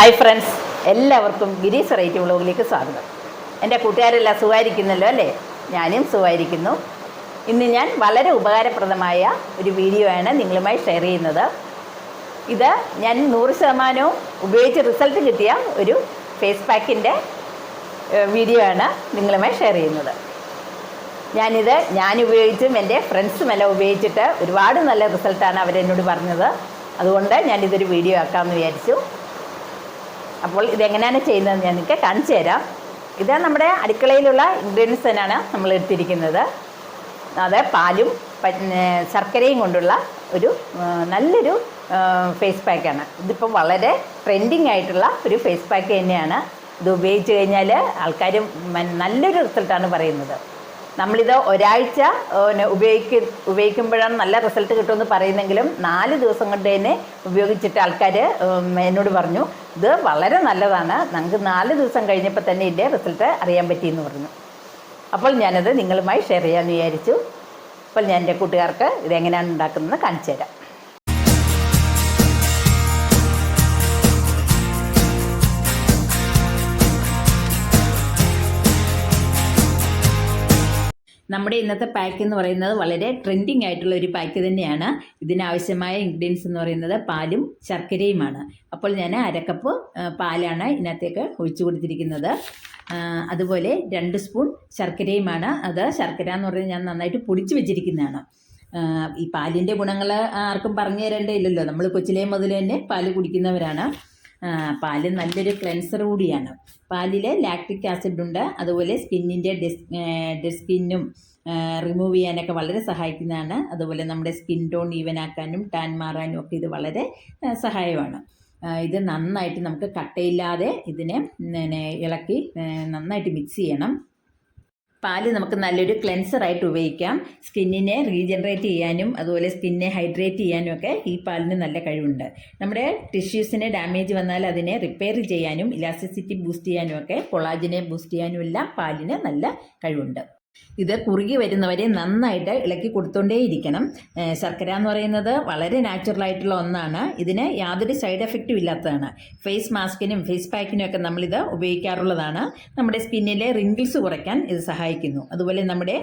Hi friends എല്ലാവർക്കും ഗിരീസ് rate വ്ളോഗിലേക്ക് സ്വാഗതം. എന്റെ കൂട്ടുകാരെല്ലാം സുഖമായിരിക്കുന്നല്ലോ അല്ലേ? ഞാനും സുഖമായിരിക്കുന്നു. ഇന്ന് ഞാൻ വളരെ ഉപകാരപ്രദമായ ഒരു വീഡിയോ ആണ് നിങ്ങളുമായി ഷെയർ ചെയ്യുന്നത്. ഇത് ഞാൻ നൂറ് ശതമാനവും ഉപയോഗിച്ച് റിസൾട്ട് കിട്ടിയ ഒരു ഫേസ് പാക്കിന്റെ വീഡിയോ ആണ് നിങ്ങളുമായി ഷെയർ ചെയ്യുന്നത്. ഞാനിത് ഞാൻ ഉപയോഗിച്ചും എന്റെ ഫ്രണ്ട്സും എല്ലാം ഉപയോഗിച്ചിട്ട് ഒരുപാട് നല്ല റിസൾട്ടാണ് അവരെന്നോട് പറഞ്ഞത്. അതുകൊണ്ട് ഞാനിതൊരു വീഡിയോ ആക്കാമെന്ന് വിചാരിച്ചു. അപ്പോൾ ഇതെങ്ങനെയാണ് ചെയ്യുന്നതെന്ന് ഞാൻ നിങ്ങൾക്ക് കാണിച്ചു തരാം. ഇത് നമ്മുടെ അടുക്കളയിലുള്ള ഇൻഗ്രീഡിയൻസ് തന്നെയാണ് നമ്മൾ എടുത്തിരിക്കുന്നത്. അത് പാലും ശർക്കരയും കൊണ്ടുള്ള ഒരു നല്ലൊരു ഫേസ് പാക്കാണ് ഇതിപ്പോൾ വളരെ ട്രെൻഡിങ് ആയിട്ടുള്ള ഒരു ഫേസ് പാക്ക് തന്നെയാണ്. ഇത് ഉപയോഗിച്ച് കഴിഞ്ഞാൽ ആൾക്കാർ നല്ലൊരു റിസൾട്ടാണ് പറയുന്നത്. നമ്മളിത് ഒരാഴ്ച ഉപയോഗിക്ക ഉപയോഗിക്കുമ്പോഴാണ് നല്ല റിസൾട്ട് കിട്ടുമെന്ന് പറയുന്നെങ്കിലും നാല് ദിവസം കൊണ്ട് തന്നെ ഉപയോഗിച്ചിട്ട് ആൾക്കാർ എന്നോട് പറഞ്ഞു ഇത് വളരെ നല്ലതാണ്. നമുക്ക് നാല് ദിവസം കഴിഞ്ഞപ്പോൾ തന്നെ ഇതിന്റെ റിസൾട്ട് അറിയാൻ പറ്റിയെന്ന് പറഞ്ഞു. അപ്പോൾ ഞാനത് നിങ്ങളുമായി ഷെയർ ചെയ്യാമെന്ന് വിചാരിച്ചു. അപ്പോൾ ഞാൻ എന്റെ കൂട്ടുകാർക്ക് ഇതെങ്ങനെയാണ് ഉണ്ടാക്കുന്നതെന്ന് കാണിച്ചു തരാം. നമ്മുടെ ഇന്നത്തെ പാക്ക് എന്ന് പറയുന്നത് വളരെ ട്രെൻഡിങ് ആയിട്ടുള്ള ഒരു പാക്ക് തന്നെയാണ്. ഇതിനാവശ്യമായ ഇൻഗ്രീഡിയൻസ് എന്ന് പറയുന്നത് പാലും ശർക്കരയുമാണ്. അപ്പോൾ ഞാൻ അരക്കപ്പ് പാലാണ് ഇതിനകത്തേക്ക് ഒഴിച്ചു കൊടുത്തിരിക്കുന്നത്. അതുപോലെ രണ്ട് സ്പൂൺ ശർക്കരയുമാണ്. അത് ശർക്കര എന്ന് പറയുന്നത് ഞാൻ നന്നായിട്ട് പൊടിച്ച് വെച്ചിരിക്കുന്നതാണ്. ഈ പാലിന്റെ ഗുണങ്ങൾ ആർക്കും പറഞ്ഞു തരേണ്ടതില്ലല്ലോ. നമ്മൾ കൊച്ചിലേ മുതൽ തന്നെ പാൽ കുടിക്കുന്നവരാണ്. പാൽ നല്ലൊരു ക്ലെൻസർ കൂടിയാണ്. പാലിൽ ലാക്ടിക് ആസിഡ് ഉണ്ട്. അതുപോലെ സ്കിന്നിന്റെ ഡെസ് ഡെഡ് സ്കിന്നും റിമൂവ് ചെയ്യാനൊക്കെ വളരെ സഹായിക്കുന്നതാണ്. അതുപോലെ നമ്മുടെ സ്കിൻ ടോൺ ഈവൻ ആക്കാനും ടാൻ മാറാനും ഒക്കെ ഇത് വളരെ സഹായമാണ്. ഇത് നന്നായിട്ട് നമുക്ക് കട്ടയില്ലാതെ ഇതിനെ ഇളക്കി നന്നായിട്ട് മിക്സ് ചെയ്യണം. പാൽ നമുക്ക് നല്ലൊരു ക്ലെൻസർ ക്ലെൻസറായിട്ട് ഉപയോഗിക്കാം. സ്കിന്നിനെ റീജനറേറ്റ് ചെയ്യാനും അതുപോലെ സ്കിന്നെ ഹൈഡ്രേറ്റ് ചെയ്യാനും ഒക്കെ ഈ പാലിന് നല്ല കഴിവുണ്ട്. നമ്മുടെ ടിഷ്യൂസിന് ഡാമേജ് വന്നാൽ അതിനെ റിപ്പയർ ചെയ്യാനും ഇലാസ്റ്റിസിറ്റി ബൂസ്റ്റ് ചെയ്യാനും ഒക്കെ കൊളാജിനെ ബൂസ്റ്റ് ചെയ്യാനും എല്ലാം പാലിന് നല്ല കഴിവുണ്ട്. ഇത് കുറുകി വരുന്നവരെ നന്നായിട്ട് ഇളക്കി കൊടുത്തോണ്ടേയിരിക്കണം. ഏഹ് ശർക്കര എന്ന് പറയുന്നത് വളരെ നാച്ചുറൽ ആയിട്ടുള്ള ഒന്നാണ്. ഇതിന് യാതൊരു സൈഡ് എഫക്റ്റും ഇല്ലാത്തതാണ്. ഫേസ് മാസ്കിനും ഫേസ് പാക്കിനും ഒക്കെ നമ്മളിത് ഉപയോഗിക്കാറുള്ളതാണ്. നമ്മുടെ സ്കിന്നിലെ റിങ്കിൾസ് കുറയ്ക്കാൻ ഇത് സഹായിക്കുന്നു. അതുപോലെ നമ്മുടെ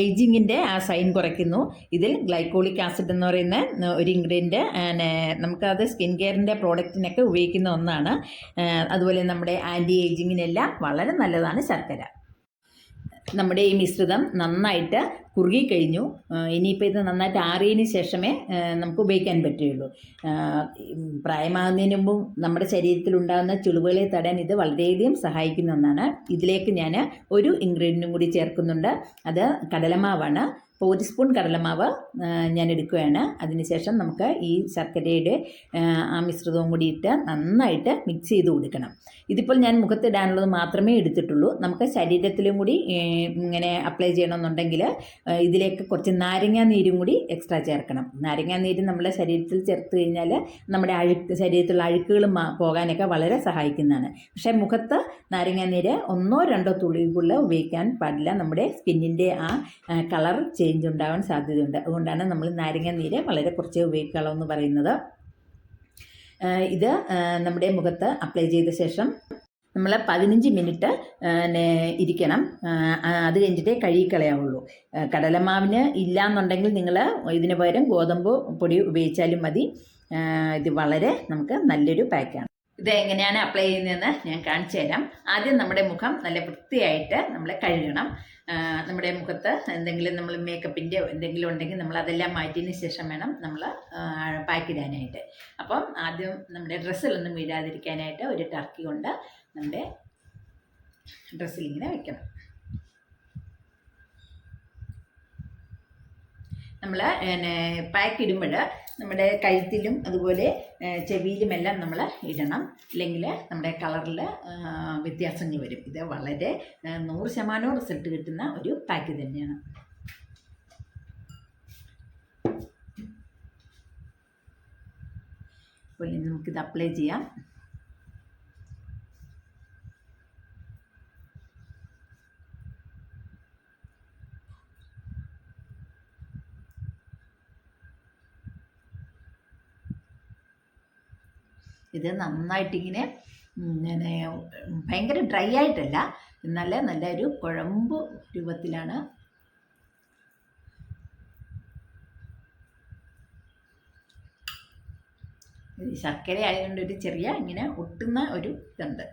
ഏജിങ്ങിന്റെ ആ സൈൻ കുറയ്ക്കുന്നു. ഇതിൽ ഗ്ലൈക്കോളിക് ആസിഡ് എന്ന് പറയുന്ന ഒരു ഇൻഗ്രീഡിയന്റ് നമുക്കത് സ്കിൻ കെയറിന്റെ പ്രോഡക്റ്റിനൊക്കെ ഉപയോഗിക്കുന്ന ഒന്നാണ്. അതുപോലെ നമ്മുടെ ആന്റി ഏജിങ്ങിനെല്ലാം വളരെ നല്ലതാണ് ശർക്കര. നമ്മുടെ ഈ മിശ്രിതം നന്നായിട്ട് കുറുകിക്കഴിഞ്ഞു ഇനിയിപ്പോൾ ഇത് നന്നായിട്ട് ആറിയതിന് ശേഷമേ നമുക്ക് ഉപയോഗിക്കാൻ പറ്റുകയുള്ളൂ. പ്രായമാകുന്നതിന് മുമ്പും നമ്മുടെ ശരീരത്തിലുണ്ടാകുന്ന ചുളിവുകളെ തടയാൻ ഇത് വളരെയധികം സഹായിക്കുന്ന ഒന്നാണ്. ഇതിലേക്ക് ഞാൻ ഒരു ഇൻഗ്രീഡിയന്റും കൂടി ചേർക്കുന്നുണ്ട്. അത് കടലമാവാണ്. അപ്പോൾ ഒരു സ്പൂൺ കടലമാവ് ഞാൻ എടുക്കുകയാണ്. അതിനുശേഷം നമുക്ക് ഈ ശർക്കരയുടെ ആ, മിശ്രിതവും കൂടി ഇട്ട് നന്നായിട്ട് മിക്സ് ചെയ്ത് കൊടുക്കണം. ഇതിപ്പോൾ ഞാൻ മുഖത്തിടാനുള്ളത് മാത്രമേ എടുത്തിട്ടുള്ളൂ. നമുക്ക് ശരീരത്തിലും കൂടി ഇങ്ങനെ അപ്ലൈ ചെയ്യണമെന്നുണ്ടെങ്കിൽ ഇതിലേക്ക് കുറച്ച് നാരങ്ങാ നീരും കൂടി എക്സ്ട്രാ ചേർക്കണം. നാരങ്ങാ നീര് നമ്മുടെ ശരീരത്തിൽ ചേർത്ത് കഴിഞ്ഞാൽ നമ്മുടെ അഴുക്ക് ശരീരത്തിലുള്ള അഴുക്കുകൾ പോകാനൊക്കെ വളരെ സഹായിക്കുന്നതാണ്. പക്ഷേ മുഖത്ത് നാരങ്ങാ നീര് ഒന്നോ രണ്ടോ തുള്ളി കൂടുതൽ ഉപയോഗിക്കാൻ പാടില്ല. നമ്മുടെ സ്കിന്നിന്റെ ആ കളർ ചേഞ്ച് ഉണ്ടാവാൻ സാധ്യതയുണ്ട്. അതുകൊണ്ടാണ് നമ്മൾ നാരങ്ങ നീര് വളരെ കുറച്ച് ഉപയോഗിക്കാവുള്ളൂ എന്ന് പറയുന്നത്. ഇത് നമ്മുടെ മുഖത്ത് അപ്ലൈ ചെയ്ത ശേഷം നമ്മൾ പതിനഞ്ച് മിനിറ്റ് ഇരിക്കണം. അത് കഴിഞ്ഞിട്ടേ കഴുകിക്കളയാവുള്ളൂ. കടലമാവിന് ഇല്ല എന്നുണ്ടെങ്കിൽ നിങ്ങൾ ഇതിന് പകരം ഗോതമ്പ് പൊടി ഉപയോഗിച്ചാലും മതി. ഇത് വളരെ നമുക്ക് നല്ലൊരു പാക്കാണ് ഇത് എങ്ങനെയാണ് അപ്ലൈ ചെയ്യുന്നതെന്ന് ഞാൻ കാണിച്ചു തരാം. ആദ്യം നമ്മുടെ മുഖം നല്ല വൃത്തിയായിട്ട് നമ്മൾ കഴുകണം. നമ്മുടെ മുഖത്ത് എന്തെങ്കിലും നമ്മൾ മേക്കപ്പിന്റെ എന്തെങ്കിലും ഉണ്ടെങ്കിൽ നമ്മൾ അതെല്ലാം മാറ്റിയതിന് ശേഷം വേണം നമ്മൾ പാക്ക് ഇടാനായിട്ട് അപ്പം ആദ്യം നമ്മുടെ ഡ്രസ്സിലൊന്നും വീഴാതിരിക്കാനായിട്ട് ഒരു ടർക്കി കൊണ്ട് നമ്മുടെ ഡ്രസ്സിലിങ്ങനെ വെക്കണം. നമ്മൾ പിന്നെ പാക്ക് ഇടുമ്പോൾ നമ്മുടെ കഴുത്തിലും അതുപോലെ ചെവിയിലും എല്ലാം നമ്മൾ ഇടണം. അല്ലെങ്കിൽ നമ്മുടെ കളറിൽ വ്യത്യാസങ്ങൾ വരും. ഇത് വളരെ നൂറ് ശതമാനവും റിസൾട്ട് കിട്ടുന്ന ഒരു പാക്ക് തന്നെയാണ്. അപ്പോൾ ഇനി നമുക്കിത് അപ്ലൈ ചെയ്യാം. ഇത് നന്നായിട്ടിങ്ങനെ പിന്നെ ഭയങ്കര ഡ്രൈ ആയിട്ടല്ല. നല്ല നല്ല ഒരു കുഴമ്പ് രൂപത്തിലാണ്. ശർക്കര ആയതുകൊണ്ട് ഒരു ചെറിയ ഇങ്ങനെ ഒട്ടുന്ന ഒരു ഇതുണ്ട്.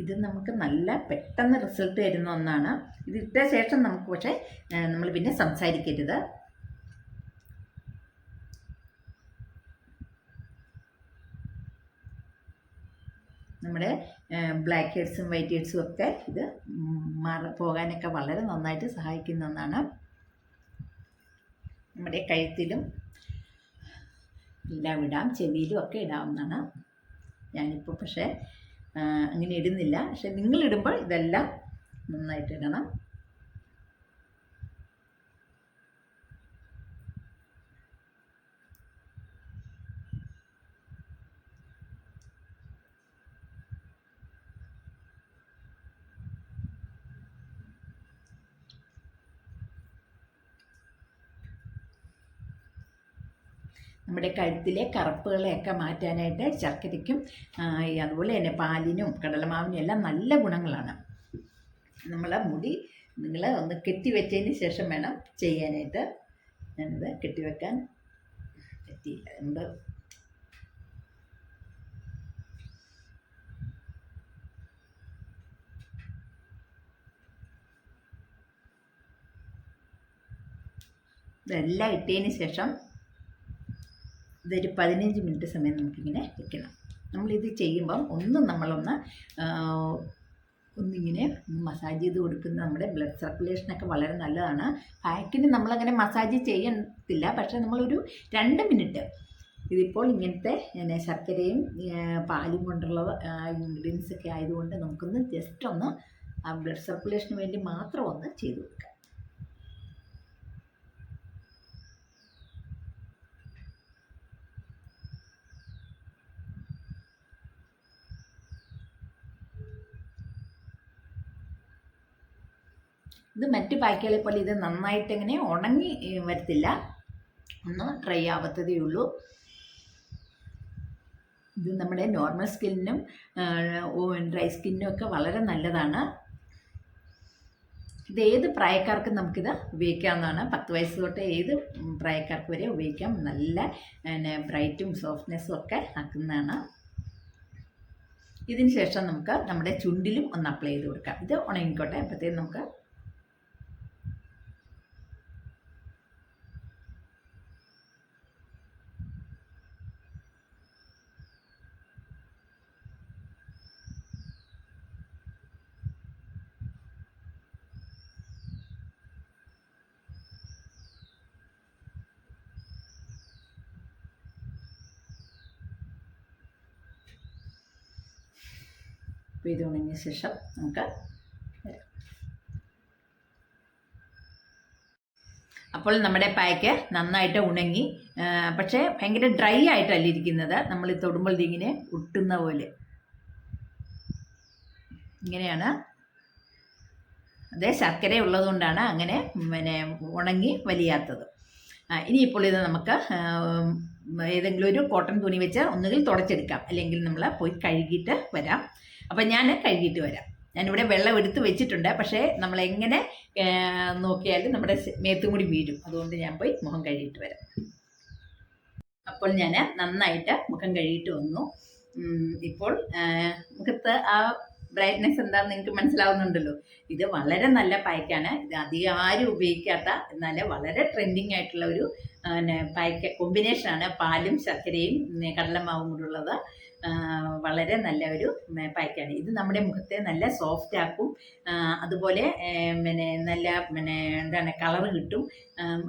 ഇത് നമുക്ക് നല്ല പെട്ടെന്ന് റിസൾട്ട് തരുന്ന ഒന്നാണ്. ഇത് ഇട്ട ശേഷം നമുക്ക് പക്ഷേ നമ്മൾ പിന്നെ സംസാരിക്കരുത്. നമ്മുടെ ബ്ലാക്ക് ഹെഡ്സും വൈറ്റ് ഹെഡ്സും ഒക്കെ ഇത് മാറി പോകാനൊക്കെ വളരെ നന്നായിട്ട് സഹായിക്കുന്ന ഒന്നാണ്. നമ്മുടെ കഴുത്തിലും എല്ലാം ഇടാം ചെവിയിലും ഒക്കെ ഇടാവുന്നതാണ്. ഞാനിപ്പോൾ പക്ഷേ അങ്ങനെ ഇടുന്നില്ല. പക്ഷെ നിങ്ങളിടുമ്പോൾ ഇതെല്ലാം നന്നായിട്ട് ഇടണം. നമ്മുടെ കഴുത്തിലെ കറുപ്പുകളെയൊക്കെ മാറ്റാനായിട്ട് ശർക്കരയ്ക്കും അതുപോലെ തന്നെ പാലിനും കടലമാവിനും എല്ലാം നല്ല ഗുണങ്ങളാണ്. നമ്മളെ മുടി നിങ്ങൾ ഒന്ന് കെട്ടിവെച്ചതിന് ശേഷം വേണം ചെയ്യാനായിട്ട്. ഞാനിത് കെട്ടിവെക്കാൻ പറ്റിയില്ല. എന്ത്? ഇതെല്ലാം ഇട്ടതിന് ശേഷം ഇതൊരു പതിനഞ്ച് മിനിറ്റ് സമയം നമുക്കിങ്ങനെ വെക്കണം. നമ്മളിത് ചെയ്യുമ്പം ഒന്നും നമ്മളൊന്ന് ഒന്നിങ്ങനെ മസാജ് ചെയ്ത് കൊടുക്കുന്ന നമ്മുടെ ബ്ലഡ് സർക്കുലേഷനൊക്കെ വളരെ നല്ലതാണ്. ബാക്കിന് നമ്മളങ്ങനെ മസാജ് ചെയ്യത്തില്ല പക്ഷേ നമ്മളൊരു രണ്ട് മിനിറ്റ് ഇതിപ്പോൾ ഇങ്ങനത്തെ പിന്നെ ശർക്കരയും പാലും കൊണ്ടുള്ള ഇൻഗ്രീഡിയൻസ് ഒക്കെ ആയതുകൊണ്ട് നമുക്കൊന്ന് ജസ്റ്റ് ഒന്ന് ബ്ലഡ് സർക്കുലേഷന് വേണ്ടി മാത്രം ഒന്ന് ചെയ്ത് കൊടുക്കാം. ഇത് മറ്റ് പാക്കുകളെ പോലെ ഇത് നന്നായിട്ട് എങ്ങനെ ഉണങ്ങി വരത്തില്ല. ഒന്ന് ഡ്രൈ ആവത്തതേ ഉള്ളൂ. ഇത് നമ്മുടെ നോർമൽ സ്കിന്നിനും ഡ്രൈ സ്കിന്നിനും ഒക്കെ വളരെ നല്ലതാണ്. ഇത് ഏത് പ്രായക്കാർക്കും നമുക്കിത് ഉപയോഗിക്കാവുന്നതാണ്. പത്ത് വയസ്സ് തൊട്ട് ഏത് പ്രായക്കാർക്ക് വരെ ഉപയോഗിക്കാം. നല്ല ബ്രൈറ്റും സോഫ്റ്റ്നെസ്സും ഒക്കെ ആക്കുന്നതാണ്. ഇതിന് ശേഷം നമുക്ക് നമ്മുടെ ചുണ്ടിലും ഒന്ന് അപ്ലൈ ചെയ്ത് കൊടുക്കാം. ഇത് ഉണങ്ങിക്കോട്ടെ. അപ്പോഴത്തേക്കും നമുക്ക് ഇത് ഉണങ്ങിയ ശേഷം നമുക്ക് അപ്പോൾ നമ്മുടെ പായ്ക്ക് നന്നായിട്ട് ഉണങ്ങി പക്ഷേ ഭയങ്കര ഡ്രൈ ആയിട്ടല്ല ഇരിക്കുന്നത്. നമ്മൾ തൊടുമ്പോൾ ഇതിങ്ങനെ ഒട്ടുന്ന പോലെ. ഇങ്ങനെയാണ്. അതെ ശർക്കര ഉള്ളതുകൊണ്ടാണ് അങ്ങനെ പിന്നെ ഉണങ്ങി വലിയാത്തത്. ഇനിയിപ്പോൾ ഇത് നമുക്ക് ഏതെങ്കിലും ഒരു കോട്ടൺ തുണി വെച്ച് ഒന്നുകിൽ തുടച്ചെടുക്കാം. അല്ലെങ്കിൽ നമ്മൾ പോയി കഴുകിയിട്ട് വരാം. അപ്പം ഞാൻ കഴുകിയിട്ട് വരാം. ഞാനിവിടെ വെള്ളം എടുത്ത് വെച്ചിട്ടുണ്ട്. പക്ഷേ നമ്മൾ എങ്ങനെ നോക്കിയാലും നമ്മുടെ മേത്തും കൂടി വീഴും. അതുകൊണ്ട് ഞാൻ പോയി മുഖം കഴുകിയിട്ട് വരാം. അപ്പോൾ ഞാൻ നന്നായിട്ട് മുഖം കഴുകിയിട്ട് വന്നു. ഇപ്പോൾ മുഖത്ത് ആ ബ്രൈറ്റ്നെസ് എന്താണെന്ന് നിങ്ങൾക്ക് മനസ്സിലാവുന്നുണ്ടല്ലോ. ഇത് വളരെ നല്ല പായ്ക്കാണ്. ഇത് അധികം ആരും ഉപയോഗിക്കാത്ത എന്നാൽ വളരെ ട്രെൻഡിങ് ആയിട്ടുള്ള ഒരു പിന്നെ പായ്ക്ക കോമ്പിനേഷനാണ് പാലും ശർക്കരയും കടലമാവും കൂടെ ഉള്ളത്. വളരെ നല്ല ഒരു പായ്ക്കാണ്. ഇത് നമ്മുടെ മുഖത്തെ നല്ല സോഫ്റ്റ് ആക്കും. അതുപോലെ പിന്നെ നല്ല പിന്നെ എന്താണ് കളർ കിട്ടും.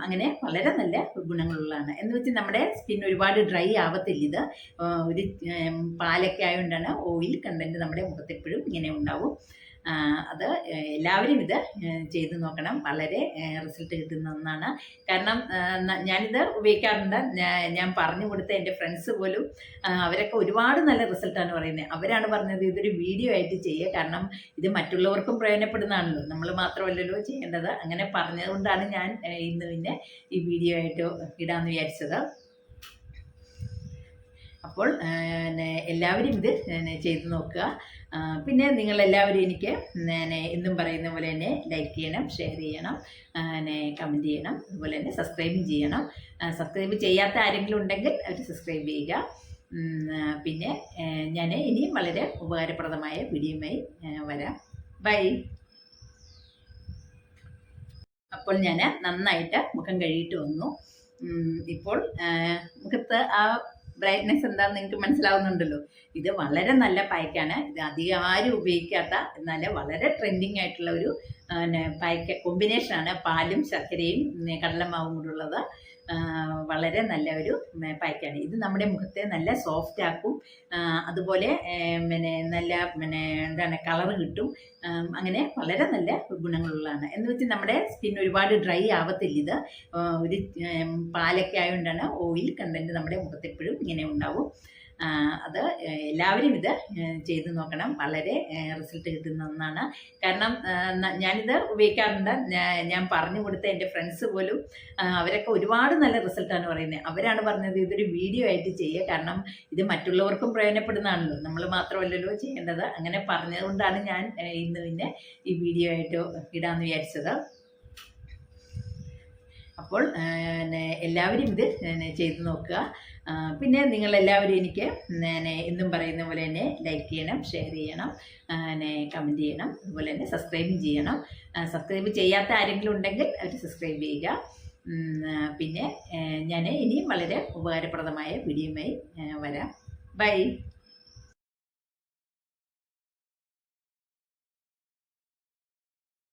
അങ്ങനെ വളരെ നല്ല ഗുണങ്ങളുള്ളതാണ്. എന്ന് വെച്ച് നമ്മുടെ സ്കിൻ ഒരുപാട് ഡ്രൈ ആവത്തില്ല ഇത്. ഒരു പാലൊക്കെ ആയതുകൊണ്ടാണ് ഓയിൽ കണ്ടന്റ് നമ്മുടെ മുഖത്ത് എപ്പോഴും ഇങ്ങനെ ഉണ്ടാവും. അത് എല്ലാവരും ഇത് ചെയ്തു നോക്കണം. വളരെ റിസൾട്ട് കിട്ടുന്ന ഒന്നാണ്. കാരണം ഞാനിത് ഉപയോഗിക്കാറുണ്ട്. ഞാൻ പറഞ്ഞു കൊടുത്ത എന്റെ ഫ്രണ്ട്സ് പോലും അവരൊക്കെ ഒരുപാട് നല്ല റിസൾട്ടാണ് പറയുന്നത്. അവരാണ് പറഞ്ഞത് ഇതൊരു വീഡിയോ ആയിട്ട് ചെയ്യുക. കാരണം ഇത് മറ്റുള്ളവർക്കും പ്രയോജനപ്പെടുന്നതാണല്ലോ. നമ്മൾ മാത്രമല്ലല്ലോ ചെയ്യേണ്ടത്. അങ്ങനെ പറഞ്ഞതുകൊണ്ടാണ് ഞാൻ ഇന്ന് പിന്നെ ഈ വീഡിയോ ആയിട്ട് ഇടാമെന്ന് വിചാരിച്ചത്. അപ്പോൾ എല്ലാവരും ഇത് ചെയ്തു നോക്കുക. പിന്നെ നിങ്ങളെല്ലാവരും എനിക്ക് എന്നും പറയുന്ന പോലെ തന്നെ ലൈക്ക് ചെയ്യണം ഷെയർ ചെയ്യണം കമന്റ് ചെയ്യണം അതുപോലെ തന്നെ സബ്സ്ക്രൈബും ചെയ്യണം. സബ്സ്ക്രൈബ് ചെയ്യാത്ത ആരെങ്കിലും ഉണ്ടെങ്കിൽ അവർ സബ്സ്ക്രൈബ് ചെയ്യുക. പിന്നെ ഞാൻ ഇനിയും വളരെ ഉപകാരപ്രദമായ വീഡിയോയുമായി വരാം. ബൈ അപ്പോൾ ഞാൻ നന്നായിട്ട് മുഖം കഴുകിയിട്ട് വന്നു. ഇപ്പോൾ മുഖത്ത് ആ ബ്രൈറ്റ്നെസ് എന്താണെന്ന് നിങ്ങൾക്ക് മനസ്സിലാവുന്നുണ്ടല്ലോ. ഇത് വളരെ നല്ല പായ്ക്കാണ്. ഇത് അധികം ആരും ഉപയോഗിക്കാത്ത എന്നാൽ വളരെ ട്രെൻഡിങ് ആയിട്ടുള്ള ഒരു പായ്ക്ക കോമ്പിനേഷനാണ് പാലും ശർക്കരയും കടലമാവും കൂടുള്ളത് വളരെ നല്ല ഒരു പാക്കാണ് ഇത് നമ്മുടെ മുഖത്തെ നല്ല സോഫ്റ്റ് ആക്കും. അതുപോലെ പിന്നെ നല്ല പിന്നെ എന്താണ് കളർ കിട്ടും. അങ്ങനെ വളരെ നല്ല ഗുണങ്ങളുള്ളതാണ്. എന്ന് വെച്ചാൽ നമ്മുടെ സ്കിൻ ഒരുപാട് ഡ്രൈ ആവത്തില്ല ഇത്. ഒരു പാലൊക്കെ ആയതുകൊണ്ടാണ് ഓയിൽ കണ്ടന്റ് നമ്മുടെ മുഖത്തെപ്പോഴും ഇങ്ങനെ ഉണ്ടാവും. അത് എല്ലാവരും ഇത് ചെയ്തു നോക്കണം. വളരെ റിസൾട്ട് കിട്ടുന്ന ഒന്നാണ്. കാരണം ഞാനിത് ഉപയോഗിക്കാറുണ്ട്. ഞാൻ പറഞ്ഞു കൊടുത്ത എന്റെ ഫ്രണ്ട്സ് പോലും അവരൊക്കെ ഒരുപാട് നല്ല റിസൾട്ടാണ് പറയുന്നത് അവരാണ് പറഞ്ഞത് ഇതൊരു വീഡിയോ ആയിട്ട് ചെയ്യുക. കാരണം ഇത് മറ്റുള്ളവർക്കും പ്രയോജനപ്പെടുന്നതാണല്ലോ. നമ്മൾ മാത്രമല്ലല്ലോ ചെയ്യേണ്ടത്. അങ്ങനെ പറഞ്ഞതുകൊണ്ടാണ് ഞാൻ ഇന്ന് പിന്നെ ഈ വീഡിയോ ആയിട്ട് ഇടാമെന്ന് വിചാരിച്ചത്. അപ്പോൾ എല്ലാവരും ഇത് ചെയ്തു നോക്കുക. പിന്നെ നിങ്ങളെല്ലാവരും എനിക്ക് പിന്നെ എന്നും പറയുന്ന പോലെ തന്നെ ലൈക്ക് ചെയ്യണം ഷെയർ ചെയ്യണം പിന്നെ കമന്റ് ചെയ്യണം അതുപോലെ തന്നെ സബ്സ്ക്രൈബ് ചെയ്യണം. സബ്സ്ക്രൈബ് ചെയ്യാത്ത ആരെങ്കിലും ഉണ്ടെങ്കിൽ അവർ സബ്സ്ക്രൈബ് ചെയ്യുക. പിന്നെ ഞാൻ ഇനിയും വളരെ ഉപകാരപ്രദമായ വീഡിയോയുമായി വരാം. ബൈ